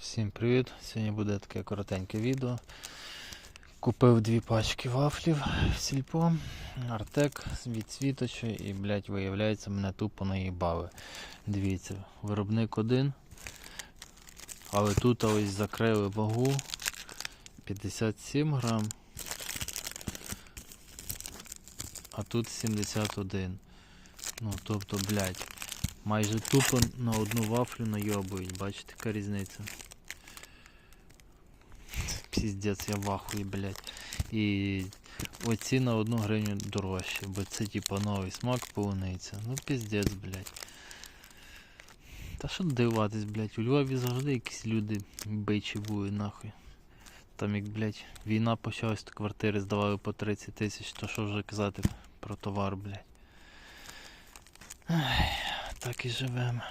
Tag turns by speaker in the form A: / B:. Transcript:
A: Всім привіт! Сьогодні буде таке коротеньке відео. Купив дві пачки вафлів в сільпо, Артек від світочі і, блядь, виявляється, мене тупо наїбали. Дивіться, виробник один. Але тут ось закрили вагу 57 грам. А тут 71. Ну, тобто, блядь, майже тупо на одну вафлю найобують. Бачите, яка різниця? Піздець, я в ахуї, блядь. І оці на одну гривню дорожчі, бо це типа новий смак полуниця. Ну піздець, блядь. Та що дивуватись, блядь, у Львові завжди якісь люди бичі були, нахуй. Там як, блядь, війна почалась, то квартири здавали по 30 тисяч, то що вже казати про товар, блядь. Ай, так і живемо.